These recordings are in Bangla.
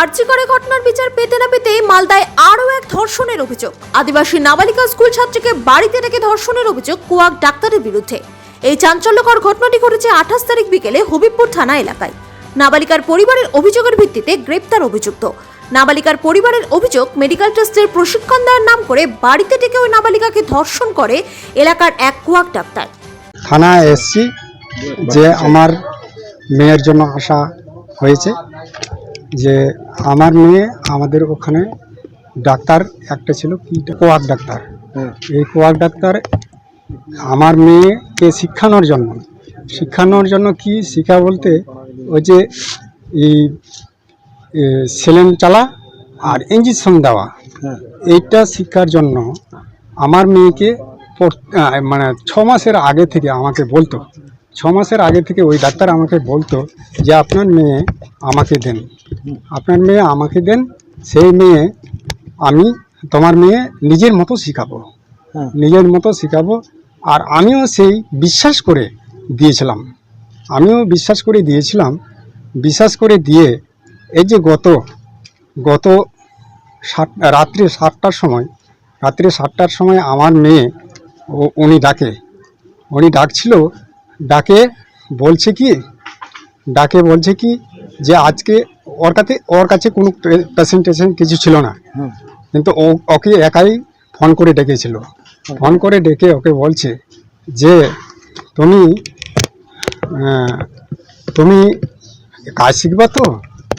আর্জি করে ঘটনার বিচার পেতে না পেতেই মালদায় আরও এক ধর্ষণের অভিযোগ। আদিবাসী নাবালিকা স্কুল ছাত্রীকে বাড়িতে ডেকে ধর্ষণের অভিযোগ কুয়াক ডাক্তারের বিরুদ্ধে। এই চাঞ্চল্যকর ঘটনাটি ঘটেছে আঠাশ তারিখ বিকেলে হবিবপুর থানা এলাকায়। নাবালিকার পরিবারের অভিযোগের ভিত্তিতে গ্রেপ্তার অভিযুক্ত। নাবালিকার পরিবারের অভিযোগ, মেডিকেল টেস্টের প্রশিক্ষণ দেওয়ার নাম করে বাড়িতে ডেকে ওই নাবালিকাকে ধর্ষণ করে এলাকার এক কুয়াক ডাক্তার। থানায় এসছি যে আমার মেয়ের জন্য আসা হয়েছে। যে আমার মেয়ে আমাদের ওখানে ডাক্তার একটা ছিল কি কোয়াক ডাক্তার। এই কোয়াক ডাক্তার আমার মেয়েকে শিক্ষানোর জন্য। শিক্ষানোর জন্য কি? শিক্ষা বলতে ওই যে এই সেলেন চালা আর ইঞ্জেকশন দেওয়া। এইটা শিক্ষার জন্য আমার মেয়েকে মানে ছ মাসের আগে থেকে আমাকে বলতো। ছ মাসের আগে থেকে ওই ডাক্তার আমাকে বলতো যে আপনার মেয়ে আমাকে দেন। আপনার মেয়ে আমাকে দেন সেই মেয়ে আমি তোমার মেয়ে নিজের মতো শেখাবো। নিজের মতো শেখাবো। আর আমিও সেই বিশ্বাস করে দিয়েছিলাম। আমিও বিশ্বাস করে দিয়েছিলাম। বিশ্বাস করে দিয়ে এই যে গত গত সাত রাত্রে সাতটার সময় রাত্রে সাতটার সময় আমার মেয়ে ও উনি ডাকে। উনি ডাকছিল ডাকে বলছে কি? ডাকে বলছে কি? যে আজকে ওর কাছে ওর কাছে কোনো প্রেজেন্টেশন কিছু ছিল না। কিন্তু ও ওকে একাই ফোন করে ডেকেছিল। ফোন করে ডেকে ওকে বলছে যে তুমি তুমি কাজ শিখবা তো?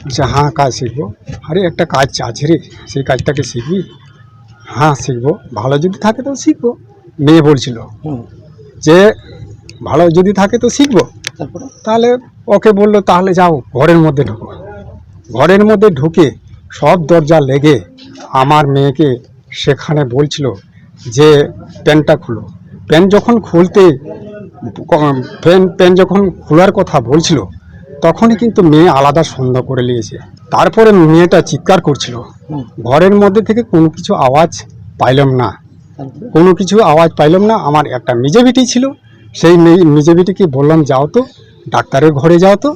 বলছে হ্যাঁ কাজ শিখব। আরে একটা কাজ আছে রে সেই কাজটাকে শিখবি? হ্যাঁ শিখব। ভালো যদি থাকে তো শিখব। মেয়ে বলছিল যে ভালো যদি থাকে তো শিখব। তাহলে ওকে বলল তাহলে যাও ঘরের মধ্যে ঢুকো। ঘরের মধ্যে ঢুকে সব দরজা লেগে আমার মেয়েকে সেখানে বলছিল যে প্যান্টটা খুলো। প্যান্ট যখন খুলতে প্যান প্যান্ট যখন খোলার কথা বলছিল তখনই কিন্তু মেয়ে আলাদা সন্দেহ করে নিয়েছে। তারপরে মেয়েটা চিৎকার করছিল। ঘরের মধ্যে থেকে কোনো কিছু আওয়াজ পাইলাম না। কোনো কিছু আওয়াজ পাইলাম না। আমার একটা মেজে বিটি ছিল। সেই মেয়ে মেজে বিটিকে বললাম, যাও তো, ডাক্তারের ঘরে যাও তো।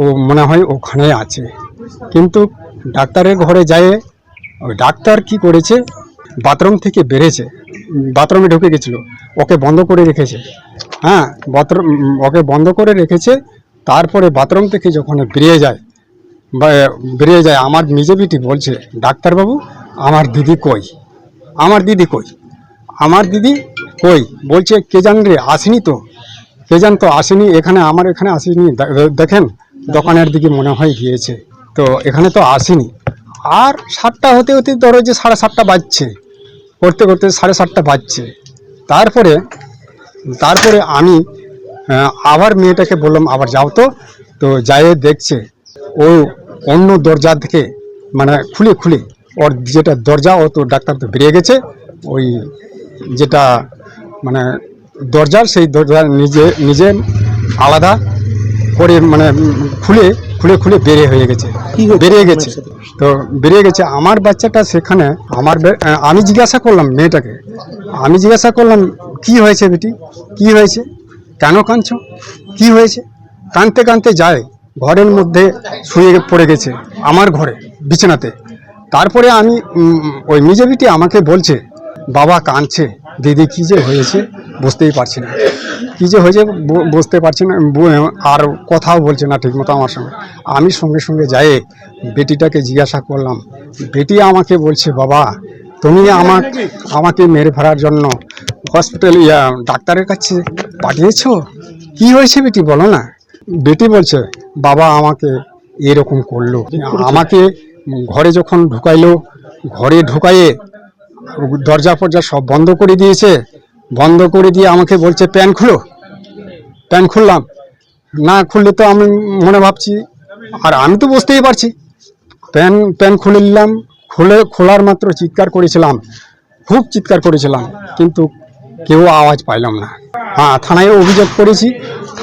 ও মনে হয় ওখানে আছে। কিন্তু ডাক্তারের ঘরে যায় ওই ডাক্তার কি করেছে? বাথরুম থেকে বেড়েছে বাথরুমে ঢুকে গেছিল। ওকে বন্ধ করে রেখেছে। হ্যাঁ বাথরুম, ওকে বন্ধ করে রেখেছে। তারপরে বাথরুম থেকে যখন বেরিয়ে যায় বেরিয়ে যায়, আমার মেজে বিটি বলছে, ডাক্তারবাবু, আমার দিদি কই? আমার দিদি কই? আমার দিদি কই? বলছে, কে জান রে, আসেনি তো। কে জান তো, আসেনি। এখানে, আমার এখানে আসেনি। দেখেন, দোকানের দিকে মনে হয় গিয়েছে। তো এখানে তো আসেনি। আর সাতটা হতে হতে ধরো যে সাড়ে সাতটা বাজছে। করতে করতে সাড়ে সাতটা বাজছে। তারপরে তারপরে আমি আবার মেয়েটাকে বললাম, আবার যাও তো। তো যাই দেখছে, ও অন্য দরজা থেকে মানে খুলে খুলে, ওর যেটা দরজা, ও তো ডাক্তার তো বেরিয়ে গেছে। ওই যেটা মানে দরজার সেই দরজা নিজে নিজে আলাদা করে মানে খুলে খুলে খুলে বেরিয়ে হয়ে গেছে। বেরিয়ে গেছে। তো বেরিয়ে গেছে। আমার বাচ্চাটা সেখানে আমার আমি জিজ্ঞাসা করলাম মেয়েটাকে আমি জিজ্ঞাসা করলাম কি হয়েছে বেটি? কি হয়েছে? কেন কাঁদছ? কি হয়েছে? কাঁদতে কাঁদতে যায় ঘরের মধ্যে শুয়ে পড়ে গেছে আমার ঘরে বিছানাতে। তারপরে আমি ওই নিজে বিটি আমাকে বলছে বাবা কাঁদছে। দিদি কী যে হয়েছে বুঝতেই পারছি না। কী যে হয়েছে বুঝতে পারছি না আর কথাও বলছে না ঠিকমতো আমার সঙ্গে। আমি সঙ্গে সঙ্গে যাই, বেটিটাকে জিজ্ঞাসা করলাম, বেটি আমাকে বলছে, বাবা, তুমি আমার আমাকে মেরে ফেলার জন্য হসপিটাল ইয়া, ডাক্তারের কাছে পাঠিয়েছো? কি হয়েছে বেটি, বলো না? বেটি বলছে, বাবা আমাকে এরকম করল। আমাকে ঘরে যখন ঢুকাইলো, ঘরে ঢুকাইয়ে দরজা ফরজা সব বন্ধ করে দিয়েছে। বন্ধ করে দিয়ে আমাকে বলছে, প্যান খুলো। প্যান খুললাম। না খুললে তো আমি মনে ভাবছি। আর আমি তো বুঝতেই পারছি। প্যান প্যান খুলে নিলাম। খুলে, খোলার মাত্র চিৎকার করেছিলাম। খুব চিৎকার করেছিলাম। কিন্তু কেউ আওয়াজ পাইলাম না। হ্যাঁ থানায় অভিযোগ করেছি।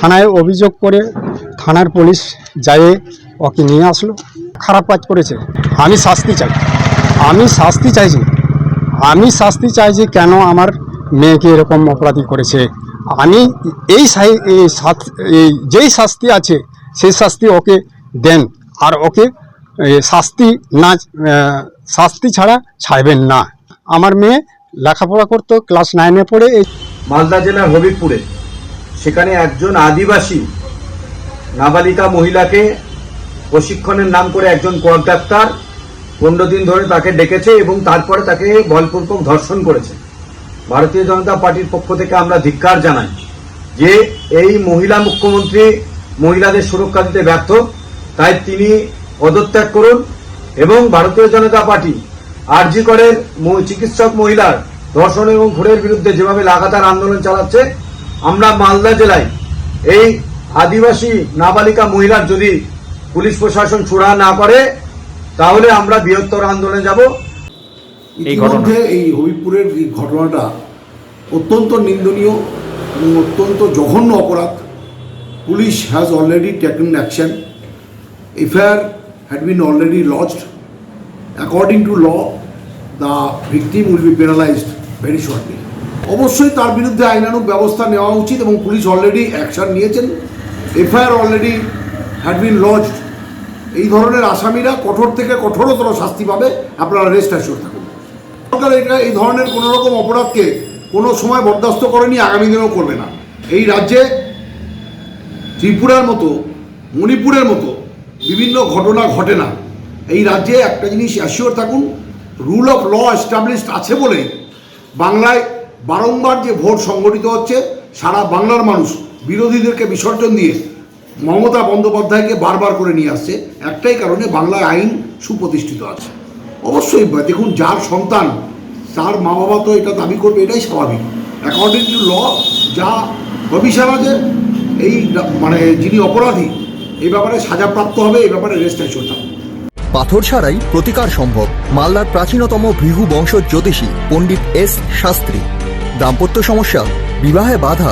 থানায় অভিযোগ করে থানার পুলিশ যায় ওকে নিয়ে আসলো। খারাপ কাজ করেছে। আমি শাস্তি চাই। আমি শাস্তি চাইছি। আমি শাস্তি চাই যে কেন আমার মেয়েকে এরকম অপরাধী করেছে। আমি এই যেই শাস্তি আছে সেই শাস্তি ওকে দেন। আর ওকে শাস্তি না শাস্তি ছাড়া ছাড়বেন না। আমার মেয়ে লেখাপড়া করতো, ক্লাস নাইনে পড়ে এই মালদা জেলার হবিবপুরে। সেখানে একজন আদিবাসী নাবালিকা মহিলাকে প্রশিক্ষণের নাম করে একজন কোয়াক ডাক্তার পনেরো দিন ধরে তাকে ডেকেছে এবং তারপরে তাকে বলপূর্বক ধর্ষণ করেছে। ভারতীয় জনতা পার্টির পক্ষ থেকে আমরা ধিক্কার জানাই যে এই মহিলা মুখ্যমন্ত্রী মহিলাদের সুরক্ষা দিতে ব্যর্থ, তাই তিনি পদত্যাগ করুন এবং ভারতীয় জনতা পার্টি আরজি করের ম- চিকিৎসক মহিলার ধর্ষণ এবং ঘুরের বিরুদ্ধে যেভাবে লাগাতার আন্দোলন চালাচ্ছে। আমরা মালদা জেলায় এই আদিবাসী নাবালিকা মহিলার যদি পুলিশ প্রশাসন সুরা না করে তাহলে আমরা বৃহত্তর আন্দোলনে যাব। এই ইতিমধ্যে এই হবিবপুরের এই ঘটনাটা অত্যন্ত নিন্দনীয় এবং অত্যন্ত জঘন্য অপরাধ। Police has already taken action FIR had been already lodged according to law the victim will be penalised very shortly অবশ্যই তার বিরুদ্ধে আইনানুক ব্যবস্থা নেওয়া উচিত এবং পুলিশ অলরেডি অ্যাকশন নিয়েছেন। FIR already had been lodged এই ধরনের আসামিরা কঠোর থেকে কঠোরতর শাস্তি পাবে, আপনারা রেস্ট অ্যাসিওর থাকুন। সরকার এটা এই ধরনের কোনো রকম অপরাধকে কোনো সময় বরদাস্ত করেনি, আগামী দিনেও করবে না। এই রাজ্যে ত্রিপুরার মতো, মণিপুরের মতো বিভিন্ন ঘটনা ঘটে না। এই রাজ্যে একটা জিনিস অ্যাসিওর থাকুন রুল অফ ল এস্টাবলিশড আছে বলে বাংলায় বারংবার যে ভোট সংগঠিত হচ্ছে, সারা বাংলার মানুষ বিরোধীদেরকে বিসর্জন দিয়ে মমতা বন্দ্যোপাধ্যায়কে বারবার করে নিয়ে আসছে। একটাই কারণে বাংলায় আইন সুপ্রতিষ্ঠিত আছে। অবশ্যই, দেখুন, যার সন্তান, তার মা বাবা তো এটা দাবি করবে, এটাই স্বাভাবিক। অ্যাকর্ডিং টু ল যা আছে এই মানে যিনি অপরাধী, এই ব্যাপারে সাজাপ্রাপ্ত হবে, এই ব্যাপারে অ্যাসিওর থাকুন। পাথর ছাড়াই প্রতিকার সম্ভব। মালদার প্রাচীনতম ভৃহু বংশ জ্যোতিষী পণ্ডিত এস শাস্ত্রী। দাম্পত্য সমস্যা, বিবাহে বাধা